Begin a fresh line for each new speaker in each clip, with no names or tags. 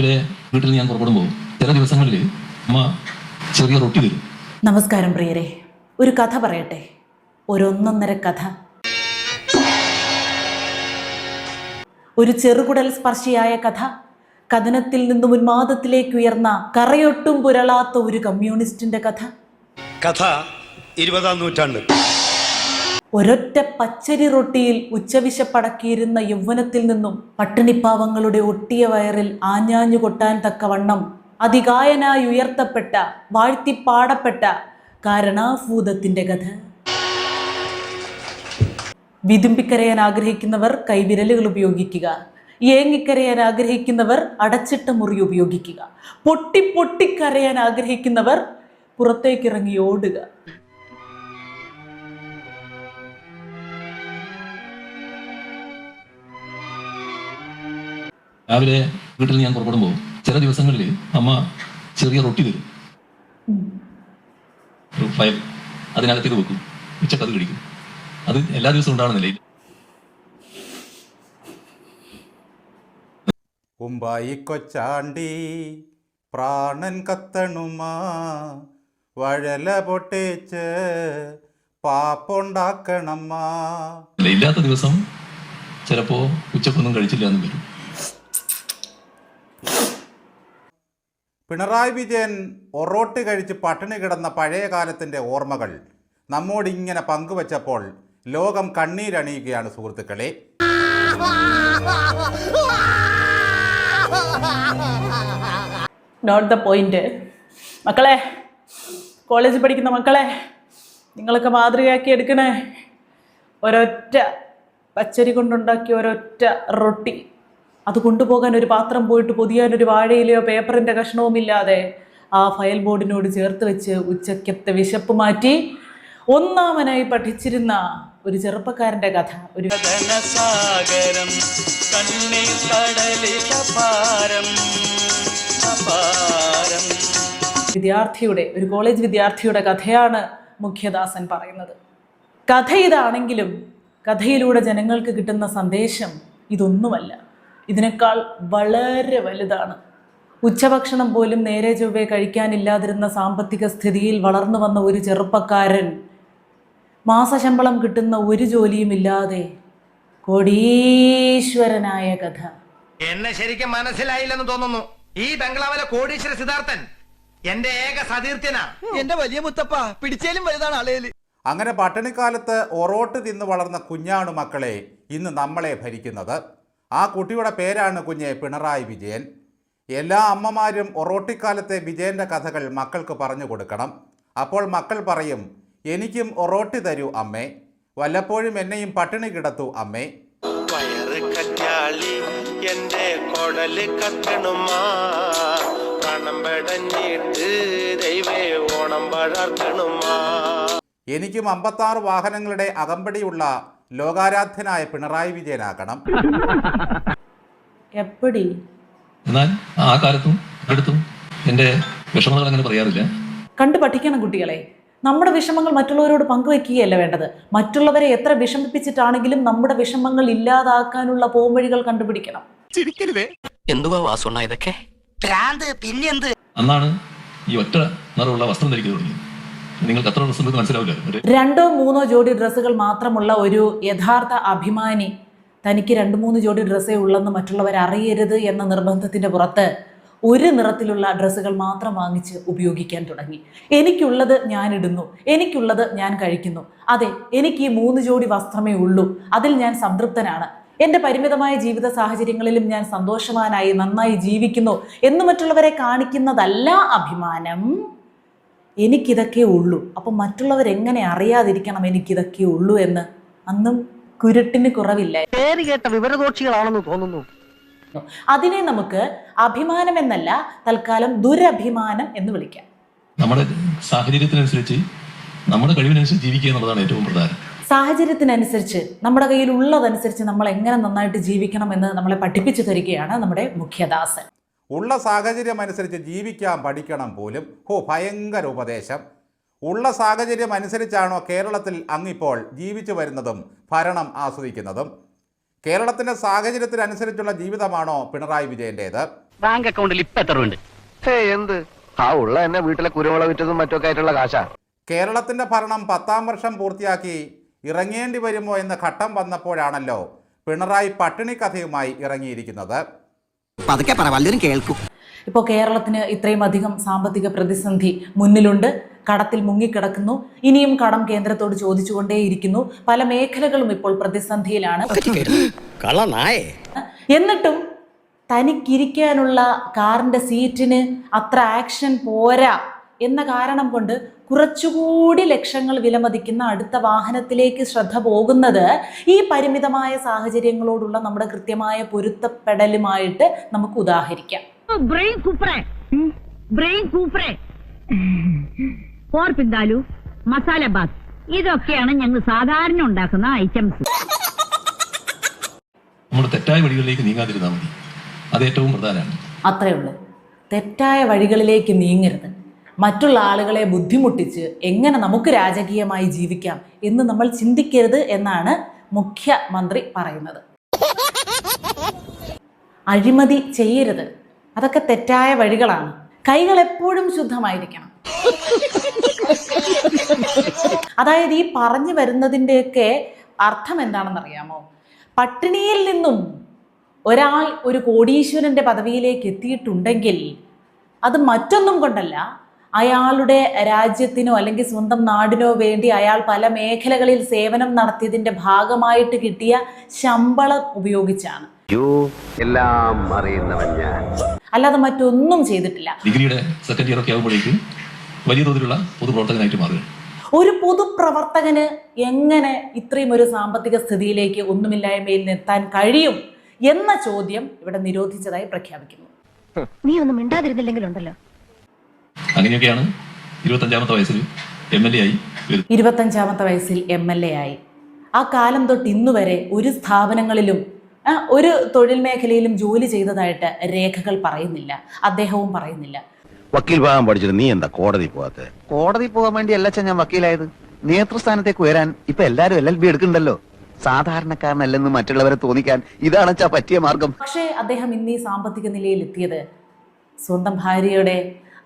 രാവിലെ വീട്ടിൽ നിന്ന് ഞാൻ പുറപ്പെടുമ്പോൾ ചില ദിവസങ്ങളിൽ അമ്മ ചെറിയ റൊട്ടി തരും.
നമസ്കാരം പ്രിയരെ. ഒരു കഥ പറയട്ടെ. ഒരൊന്നൊന്നര കഥ. ഒരു ചെറുകുടൽ സ്പർശിയായ കഥ. കഥനത്തിൽ നിന്നും ഉന്മാദത്തിലേക്ക് ഉയർന്ന കറയൊട്ടും പുരളാത്ത ഒരു കമ്മ്യൂണിസ്റ്റിന്റെ കഥ.
കഥ ഇരുപതാം നൂറ്റാണ്ട്.
ഒരൊറ്റ പച്ചരി റൊട്ടിയിൽ ഉച്ചവിശപ്പടക്കിയിരുന്ന യൗവനത്തിൽ നിന്നും പട്ടിണിപ്പാവങ്ങളുടെ ഒട്ടിയ വയറിൽ ആഞ്ഞാഞ്ഞു കൊട്ടാൻ തക്കവണ്ണം അതികായനായി ഉയർത്തപ്പെട്ട വാഴ്ത്തിപ്പാടപ്പെട്ട കാരണാഭൂതത്തിന്റെ കഥ. വിതുമ്പിക്കരയാൻ ആഗ്രഹിക്കുന്നവർ കൈവിരലുകൾ ഉപയോഗിക്കുക. ഏങ്ങിക്കരയാൻ ആഗ്രഹിക്കുന്നവർ അടച്ചിട്ട മുറി ഉപയോഗിക്കുക. പൊട്ടി പൊട്ടിക്കരയാൻ ആഗ്രഹിക്കുന്നവർ പുറത്തേക്കിറങ്ങി ഓടുക.
രാവിലെ വീട്ടിൽ ഞാൻ പുറപ്പെടുമ്പോൾ ചില ദിവസങ്ങളിൽ അമ്മ ചെറിയ റൊട്ടി തരും. ഫയൽ അതിനകത്തേക്ക് വെക്കും. ഉച്ചയ്ക്ക് അത് കഴിക്കും. അത് എല്ലാ ദിവസവും ഉണ്ടാകുന്നില്ല
ഉമ്പായി കൊച്ചാണ്ടി പ്രാണൻ കത്തണുമാ വഴല പൊട്ടേച്ച് പാപ്പുണ്ടാക്കണമ്മാ.
ഇല്ല ഇല്ലാത്ത ദിവസം ചിലപ്പോ ഉച്ചക്കൊന്നും കഴിച്ചില്ല എന്ന് വരും.
പിണറായി വിജയൻ ഒറോട്ട് കഴിച്ച് പട്ടിണി കിടന്ന പഴയ കാലത്തിന്റെ ഓർമ്മകൾ നമ്മോടിങ്ങനെ പങ്കുവച്ചപ്പോൾ ലോകം കണ്ണീരണിയുകയാണ് സുഹൃത്തുക്കളെ.
നോട്ട് ദ പോയിന്റ് മക്കളെ കോളേജിൽ പഠിക്കുന്ന മക്കളെ നിങ്ങളൊക്കെ മാതൃകയാക്കി എടുക്കണേ. ഒരൊറ്റ പച്ചരി കൊണ്ടുണ്ടാക്കിയ ഒരൊറ്റ റൊട്ടി. അത് കൊണ്ടുപോകാൻ ഒരു പാത്രം പോയിട്ട് പൊതിയാൻ ഒരു വാഴയിലെയോ പേപ്പറിന്റെ കഷ്ണവുമില്ലാതെ ആ ഫയൽ ബോർഡിനോട് ചേർത്ത് വെച്ച് ഉച്ചക്കത്തെ വിശപ്പ് മാറ്റി ഒന്നാമനായി പഠിച്ചിരുന്ന ഒരു ചെറുപ്പക്കാരന്റെ കഥ. ഒരു
സാഗരം കണ്ണീർ കടലിൽ അപാരം അപാരം
വിദ്യാർത്ഥിയുടെ ഒരു കോളേജ് വിദ്യാർത്ഥിയുടെ കഥയാണ് മുഖ്യദാസൻ പറയുന്നത്. കഥ ഇതാണെങ്കിലും കഥയിലൂടെ ജനങ്ങൾക്ക് കിട്ടുന്ന സന്ദേശം ഇതൊന്നുമല്ല. ഇതിനേക്കാൾ വളരെ വലുതാണ്. ഉച്ചഭക്ഷണം പോലും നേരെ ചൊവ്വേ കഴിക്കാനില്ലാതിരുന്ന സാമ്പത്തിക സ്ഥിതിയിൽ വളർന്നു വന്ന ഒരു ചെറുപ്പക്കാരൻ മാസശമ്പളം കിട്ടുന്ന ഒരു ജോലിയും ഇല്ലാതെ കോടീശ്വരനായ കഥ.
എന്നെ ശരിക്കും മനസ്സിലായില്ലെന്ന് തോന്നുന്നു. ഈ ബംഗ്ലാവിലെ കോടീശ്വര സിദ്ധാർത്ഥൻ എന്റെ ഏക സതീർത്ഥ്യനാ
എന്റെ വലിയ മുത്തപ്പ പിടിച്ചാലും വലുതാണ് അളയിൽ
അങ്ങനെ പട്ടിണിക്കാലത്ത് ഒറോട്ട് തിന്ന് വളർന്ന കുഞ്ഞാണു മക്കളെ ഇന്ന് നമ്മളെ ഭരിക്കുന്നത്. ആ കുട്ടിയുടെ പേരാണ് കുഞ്ഞ് പിണറായി വിജയൻ. എല്ലാ അമ്മമാരും ഒറോട്ടിക്കാലത്തെ വിജയന്റെ കഥകൾ മക്കൾക്ക് പറഞ്ഞു കൊടുക്കണം. അപ്പോൾ മക്കൾ പറയും എനിക്കും ഒറോട്ടി തരൂ അമ്മേ. വല്ലപ്പോഴും എന്നെയും പട്ടിണി കിടത്തു അമ്മേ.
എന്റെ കൊടൽ കത്തണുമാ. ദൈവേ ഓണം വളർത്തണുമാ
എനിക്കും അമ്പത്താറ് വാഹനങ്ങളുടെ അകമ്പടിയുള്ള ലോകാരാധ്യനായ പിണറായി വിജയനാകണം.
എപ്പടി?
എന്നാൽ ആ കാലത്തും അടുത്തും എന്റെ വിഷമങ്ങൾ അങ്ങനെ പറയാറില്ല.
കണ്ടു പഠിക്കണം കുട്ടികളെ. നമ്മുടെ വിഷമങ്ങൾ മറ്റുള്ളവരോട് പങ്കുവെക്കുകയല്ല വേണ്ടത്. മറ്റുള്ളവരെ എത്ര വിഷമിപ്പിച്ചിട്ടാണെങ്കിലും നമ്മുടെ വിഷമങ്ങൾ ഇല്ലാതാക്കാനുള്ള പോംവഴികൾ കണ്ടുപിടിക്കണം.
എന്തുവാ വാസുണ്ണ ഇതൊക്കെ?
അന്നാണ് ഈ ഒറ്റ നിറമുള്ള വസ്ത്രം ധരിക്കുന്നത് തുടങ്ങിയത്. നിങ്ങൾക്ക് മനസ്സിലാവില്ല
രണ്ടോ മൂന്നോ ജോഡി ഡ്രസ്സുകൾ മാത്രമുള്ള ഒരു യഥാർത്ഥ അഭിമാനി തനിക്ക് രണ്ട് മൂന്ന് ജോഡി ഡ്രസ്സേ ഉള്ളെന്ന് മറ്റുള്ളവർ അറിയരുത് എന്ന നിർബന്ധത്തിന്റെ പുറത്ത് ഒരു നിറത്തിലുള്ള ഡ്രസ്സുകൾ മാത്രം വാങ്ങിച്ച് ഉപയോഗിക്കാൻ തുടങ്ങി. എനിക്കുള്ളത് ഞാൻ ഇടുന്നു എനിക്കുള്ളത് ഞാൻ കഴിക്കുന്നു. അതെ എനിക്ക് ഈ മൂന്ന് ജോഡി വസ്ത്രമേ ഉള്ളൂ അതിൽ ഞാൻ സംതൃപ്തനാണ്. എന്റെ പരിമിതമായ ജീവിത സാഹചര്യങ്ങളിലും ഞാൻ സന്തോഷവാനായി നന്നായി ജീവിക്കുന്നു എന്ന് മറ്റുള്ളവരെ കാണിക്കുന്നതല്ല അഭിമാനം. എനിക്കിതൊക്കെ ഉള്ളൂ. അപ്പം മറ്റുള്ളവരെങ്ങനെ അറിയാതിരിക്കണം എനിക്കിതൊക്കെ ഉള്ളൂ എന്ന്? അന്നും കുരുട്ടിന് കുറവില്ല.
പേര് കേട്ട വിവരദോഷികളാണെന്ന് തോന്നുന്നു.
അതിനെ നമുക്ക് അഭിമാനം എന്നല്ല തൽക്കാലം ദുരഭിമാനം എന്ന് വിളിക്കാം.
നമ്മുടെ സാഹചര്യത്തിനനുസരിച്ച് നമ്മുടെ കഴിവിനനുസരിച്ച് ജീവിക്കുക എന്നുള്ളതാണ് ഏറ്റവും പ്രധാനം.
സാഹചര്യത്തിനനുസരിച്ച് നമ്മുടെ കയ്യിൽ ഉള്ളതനുസരിച്ച് നമ്മൾ എങ്ങനെ നന്നായിട്ട് ജീവിക്കണം എന്ന് നമ്മളെ പഠിപ്പിച്ചു തരികയാണ് നമ്മുടെ മുഖ്യദാസൻ.
ഉള്ള സാഹചര്യം അനുസരിച്ച് ജീവിക്കാൻ പഠിക്കണം പോലും. ഹോ ഭയങ്കര ഉപദേശം. ഉള്ള സാഹചര്യം അനുസരിച്ചാണോ കേരളത്തിൽ അങ്ങിപ്പോൾ ജീവിച്ചു വരുന്നതും ഭരണം ആസ്വദിക്കുന്നതും? കേരളത്തിന്റെ സാഹചര്യത്തിനനുസരിച്ചുള്ള ജീവിതമാണോ പിണറായി വിജയന്റേത്?
ബാങ്ക് അക്കൗണ്ടിൽ ഇപ്പൊ എത്ര ഉണ്ട്?
എന്ത്? ആ ഉള്ള എന്നെ വീട്ടിലെ കുരുമുളക് വിറ്റതും മറ്റൊക്കെ ആയിട്ടുള്ള കാശാ.
കേരളത്തിന്റെ ഭരണം പത്താം വർഷം പൂർത്തിയാക്കി ഇറങ്ങേണ്ടി വരുമോ എന്ന ഘട്ടം വന്നപ്പോഴാണല്ലോ പിണറായി പട്ടിണി കഥയുമായി ഇറങ്ങിയിരിക്കുന്നത്.
പതുക്കെ പറ വല്ലവരും കേൾക്കും.
ഇപ്പോൾ കേരളത്തിന് ഇത്രയും അധികം സാമ്പത്തിക പ്രതിസന്ധി മുന്നിലുണ്ട്. കടത്തിൽ മുങ്ങിക്കിടക്കുന്നു. ഇനിയും കടം കേന്ദ്രത്തോട് ചോദിച്ചുകൊണ്ടേയിരിക്കുന്നു പല മേഖലകളും ഇപ്പോൾ പ്രതിസന്ധിയിലാണ്.
കള്ളനായേ.
എന്നിട്ടും തനിക്കിരിക്കാനുള്ള കാറിന്റെ സീറ്റിന് അത്ര ആക്ഷൻ പോരാ എന്ന കാരണം കൊണ്ട് കുറച്ചുകൂടി ലക്ഷങ്ങൾ വിലമതിക്കുന്ന അടുത്ത വാഹനത്തിലേക്ക് ശ്രദ്ധ പോകുന്നത് ഈ പരിമിതമായ സാഹചര്യങ്ങളോടുള്ള നമ്മുടെ കൃത്യമായ പൊരുത്തപ്പെടലുമായിട്ട് നമുക്ക് ഉദാഹരിക്കാം.
മസാല ബാത്ത്. ഇതൊക്കെയാണ് ഞങ്ങൾ സാധാരണ ഉണ്ടാക്കുന്ന ഐറ്റംസ്.
തെറ്റായ വഴികളിലേക്ക് നീങ്ങാതിരുന്നാൽ മതി. അത് ഏറ്റവും പ്രധാനമാണ്.
അത്രേ ഉള്ളൂ. തെറ്റായ വഴികളിലേക്ക് നീങ്ങരുത്. മറ്റുള്ള ആളുകളെ ബുദ്ധിമുട്ടിച്ച് എങ്ങനെ നമുക്ക് രാജകീയമായി ജീവിക്കാം എന്ന് നമ്മൾ ചിന്തിക്കരുത് എന്നാണ് മുഖ്യമന്ത്രി പറയുന്നത്. അഴിമതി ചെയ്യരുത്. അതൊക്കെ തെറ്റായ വഴികളാണ്. കൈകൾ എപ്പോഴും ശുദ്ധമായിരിക്കണം. അതായത് ഈ പറഞ്ഞു വരുന്നതിന്റെയൊക്കെ അർത്ഥം എന്താണെന്ന് അറിയാമോ പട്ടിണിയിൽ നിന്നും ഒരാൾ ഒരു കോടീശ്വരന്റെ പദവിയിലേക്ക് എത്തിയിട്ടുണ്ടെങ്കിൽ അത് മറ്റൊന്നും കൊണ്ടല്ല അയാളുടെ രാജ്യത്തിനോ അല്ലെങ്കിൽ സ്വന്തം നാടിനോ വേണ്ടി അയാൾ പല മേഖലകളിൽ സേവനം നടത്തിയതിന്റെ ഭാഗമായിട്ട് കിട്ടിയ ശമ്പളം ഉപയോഗിച്ചാണ്.
എല്ലാം അറിയുന്നവൻ ഞാൻ.
അല്ലാതെ മറ്റൊന്നും ചെയ്തിട്ടില്ല.
ഡിഗ്രിയുടെ സെക്കൻഡ് ഇയർ ഒക്കെ ആകുമ്പോഴേക്കും വലിയ തോതിലുള്ള പൊതുപ്രവർത്തകനായിട്ട് മാറുക
ഒരു പൊതുപ്രവർത്തകന് എങ്ങനെ ഇത്രയും ഒരു സാമ്പത്തിക സ്ഥിതിയിലേക്ക് ഒന്നുമില്ലായ്മയിൽ നിർത്താൻ കഴിയും എന്ന ചോദ്യം ഇവിടെ നിരോധിച്ചതായി പ്രഖ്യാപിക്കുന്നു.
നീ ഒന്നും മിണ്ടാതിരുന്നില്ലെങ്കിലുണ്ടല്ലോ.
അങ്ങനെയൊക്കെയാണ് ഇരുപത്തഞ്ചാമത്തെ വയസ്സിൽ എം എൽ എ ആയി
ഇരുപത്തഞ്ചാമത്തെ വയസ്സിൽ എം എൽ എ ആയി. ആ കാലം തൊട്ട് ഇന്നു വരെ ഒരു സ്ഥാപനങ്ങളിലും ഒരു തൊഴിൽ മേഖലയിലും ജോലി ചെയ്തതായിട്ട് രേഖകൾ പറയുന്നില്ല. അദ്ദേഹവും പറയുന്നില്ല.
വക്കീൽ ഭാഗം പഠിച്ചിട്ട് നീ എന്താ കോടതി പോകാത്ത?
കോടതി പോകാൻ വേണ്ടി അല്ല ഞാൻ വക്കീലായത്. നേതൃസ്ഥാനത്തേക്ക് ഉയരാൻ ഇപ്പൊ എല്ലാരും എൽ എൽ ബി എടുക്കണ്ടല്ലോ സാധാരണക്കാരനല്ലെന്ന് മറ്റുള്ളവരെ തോന്നിക്കാൻ ഇതാണച്ചാ പറ്റിയ മാർഗം.
പക്ഷേ അദ്ദേഹം ഇന്ന് ഈ സാമ്പത്തിക നിലയിൽ എത്തിയത് സ്വന്തം ഭാര്യയുടെ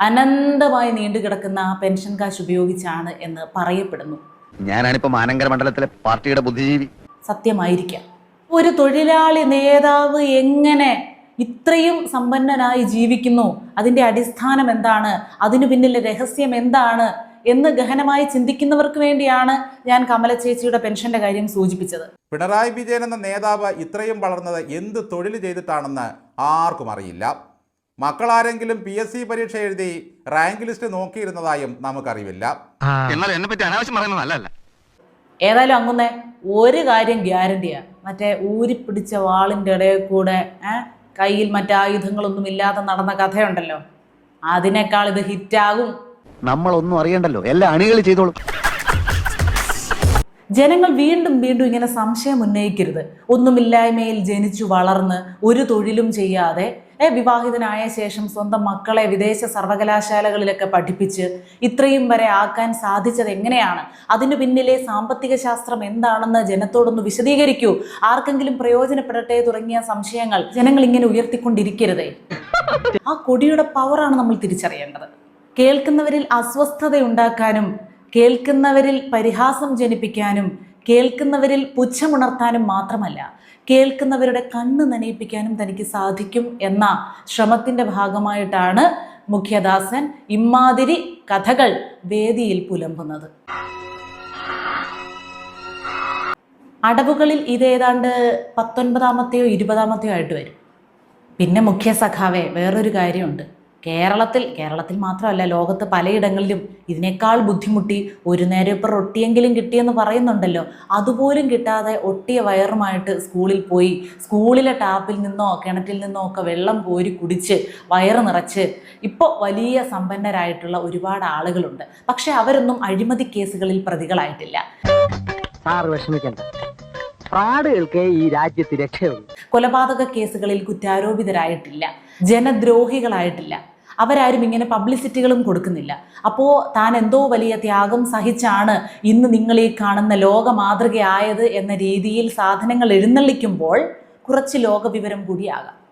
അനന്തമായി നീണ്ടുകിടക്കുന്ന ആ പെൻഷൻ കാശ് ഉപയോഗിച്ചാണ് എന്ന് പറയപ്പെടുന്നു.
ഞാനാണിപ്പോ മാനങ്കര മണ്ഡലത്തിലെ പാർട്ടിയുടെ ബുദ്ധിജീവി.
സത്യമായിരിക്കാം. ഒരു തൊഴിലാളി നേതാവ് എങ്ങനെ ഇത്രയും സമ്പന്നനായി ജീവിക്കുന്നു? അതിന്റെ അടിസ്ഥാനം എന്താണ്? അതിനു പിന്നിലെ രഹസ്യം എന്താണ്? എന്ന് ഗഹനമായി ചിന്തിക്കുന്നവർക്ക് വേണ്ടിയാണ് ഞാൻ കമല ചേച്ചിയുടെ പെൻഷന്റെ കാര്യം സൂചിപ്പിച്ചത്.
പിണറായി വിജയൻ എന്ന നേതാവ് ഇത്രയും വളർന്നത് എന്ത് തൊഴിൽ ചെയ്തിട്ടാണെന്ന് ആർക്കും അറിയില്ല. മക്കളാരെങ്കിലും പി എസ് സി പരീക്ഷ എഴുതി റാങ്ക് ലിസ്റ്റ് നോക്കിയിരുന്നതായും നമുക്കറിവില്ല.
എന്നാൽ എന്നെ പറ്റി അനാവശ്യം പറയുന്നത് നല്ലതല്ല.
ഏതായാലും അങ്ങുന്നേ ഒരു കാര്യം ഗ്യാരണ്ടിയാ മറ്റേ ഊരിപ്പിടിച്ച വാളിന്റെ ഇടയിൽ കൂടെ കയ്യിൽ മറ്റായുധങ്ങളൊന്നും ഇല്ലാതെ നടന്ന കഥയുണ്ടല്ലോ. അതിനേക്കാൾ ഇത് ഹിറ്റാകും
നമ്മളൊന്നും അറിയണ്ടല്ലോ. എല്ലാ അണികൾ ചെയ്തോളും.
ജനങ്ങൾ വീണ്ടും വീണ്ടും ഇങ്ങനെ സംശയം ഉന്നയിക്കരുത്. ഒന്നുമില്ലായ്മയിൽ ജനിച്ചു വളർന്ന് ഒരു തൊഴിലും ചെയ്യാതെ വിവാഹിതനായ ശേഷം സ്വന്തം മക്കളെ വിദേശ സർവകലാശാലകളിലൊക്കെ പഠിപ്പിച്ച് ഇത്രയും വരെ ആക്കാൻ സാധിച്ചത് എങ്ങനെയാണ്? അതിന് പിന്നിലെ സാമ്പത്തിക ശാസ്ത്രം എന്താണെന്ന് ജനത്തോടൊന്ന് വിശദീകരിക്കൂ. ആർക്കെങ്കിലും പ്രയോജനപ്പെടട്ടെ തുടങ്ങിയ സംശയങ്ങൾ ജനങ്ങൾ ഇങ്ങനെ ഉയർത്തിക്കൊണ്ടിരിക്കരുതേ. ആ കൊടിയുടെ പവറാണ് നമ്മൾ തിരിച്ചറിയേണ്ടത്. കേൾക്കുന്നവരിൽ അസ്വസ്ഥത ഉണ്ടാക്കാനും കേൾക്കുന്നവരിൽ പരിഹാസം ജനിപ്പിക്കാനും കേൾക്കുന്നവരിൽ പുച്ഛമുണർത്താനും മാത്രമല്ല കേൾക്കുന്നവരുടെ കണ്ണ് നനയിപ്പിക്കാനും തനിക്ക് സാധിക്കും എന്ന ശ്രമത്തിന്റെ ഭാഗമായിട്ടാണ് മുഖ്യദാസൻ ഇമ്മാതിരി കഥകൾ വേദിയിൽ പുലമ്പുന്നത്. അടവുകളിൽ ഇതേതാണ്ട് പത്തൊൻപതാമത്തെയോ ഇരുപതാമത്തെയോ ആയിട്ട് വരും. പിന്നെ മുഖ്യ സഖാവെ വേറൊരു കാര്യമുണ്ട്. കേരളത്തിൽ കേരളത്തിൽ മാത്രമല്ല ലോകത്ത് പലയിടങ്ങളിലും ഇതിനേക്കാൾ ബുദ്ധിമുട്ടി ഒരു നേരം ഇപ്പം റൊട്ടിയെങ്കിലും കിട്ടിയെന്ന് പറയുന്നുണ്ടല്ലോ. അതുപോലും കിട്ടാതെ ഒട്ടിയ വയറുമായിട്ട് സ്കൂളിൽ പോയി സ്കൂളിലെ ടാപ്പിൽ നിന്നോ കിണറ്റിൽ നിന്നോ ഒക്കെ വെള്ളം കോരി കുടിച്ച് വയറ് നിറച്ച് ഇപ്പോൾ വലിയ സമ്പന്നരായിട്ടുള്ള ഒരുപാട് ആളുകളുണ്ട്. പക്ഷെ അവരൊന്നും അഴിമതി കേസുകളിൽ പ്രതികളായിട്ടില്ല.
സാറ് വിഷമിക്കണ്ട. ഫ്രാഡുകൾക്ക് ഈ രാജ്യത്ത് രക്ഷയുള്ളൂ.
കൊലപാതക കേസുകളിൽ കുറ്റാരോപിതരായിട്ടില്ല. ജനദ്രോഹികളായിട്ടില്ല. അവരാരും ഇങ്ങനെ പബ്ലിസിറ്റികളും കൊടുക്കുന്നില്ല. അപ്പോൾ താൻ എന്തോ വലിയ ത്യാഗം സഹിച്ചാണ് ഇന്ന് നിങ്ങൾ ഈ കാണുന്ന ലോക മാതൃകയായത് എന്ന രീതിയിൽ സാധനങ്ങൾ എഴുന്നള്ളിക്കുമ്പോൾ കുറച്ച് ലോകവിവരം കൂടിയാകാം